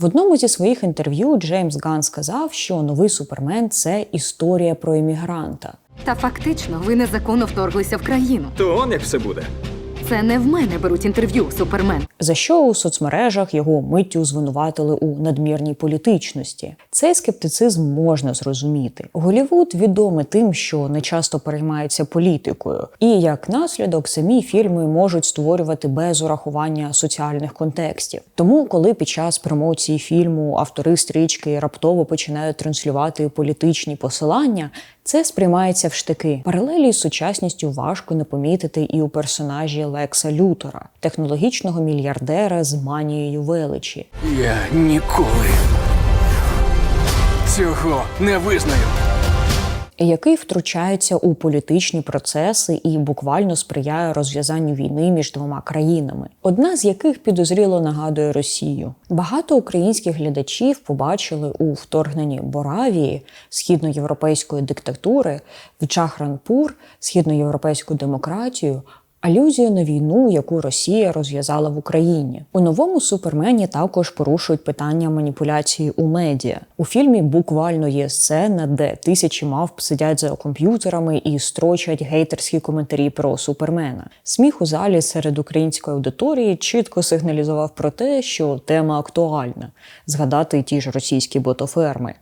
В одному зі своїх інтерв'ю Джеймс Ган сказав, що новий супермен це історія про іммігранта. Та фактично ви незаконно вторглися в країну. То он як все буде. Це не в мене беруть інтерв'ю, супермен. За що у соцмережах його миттю звинуватили у надмірній політичності. Цей скептицизм можна зрозуміти. Голівуд відомий тим, що не часто переймається політикою, і як наслідок самі фільми можуть створювати без урахування соціальних контекстів. Тому, коли під час промоції фільму автори стрічки раптово починають транслювати політичні посилання. Це сприймається в штики. Паралелі з сучасністю важко не помітити і у персонажі Лекса Лютора, технологічного мільярдера з манією величі. Я ніколи цього не визнаю. який втручається у політичні процеси і буквально сприяє розв'язанню війни між двома країнами, одна з яких підозріло нагадує Росію. Багато українських глядачів побачили у вторгненні Боравії східноєвропейської диктатури в Чахранпур східноєвропейську демократію. Алюзію на війну, яку Росія розв'язала в Україні, у новому супермені також порушують питання маніпуляції у медіа. У фільмі буквально є сцена, де тисячі мавп сидять за комп'ютерами і строчать гейтерські коментарі про супермена. Сміх у залі серед української аудиторії чітко сигналізував про те, що тема актуальна. Згадати ті ж російські ботоферми.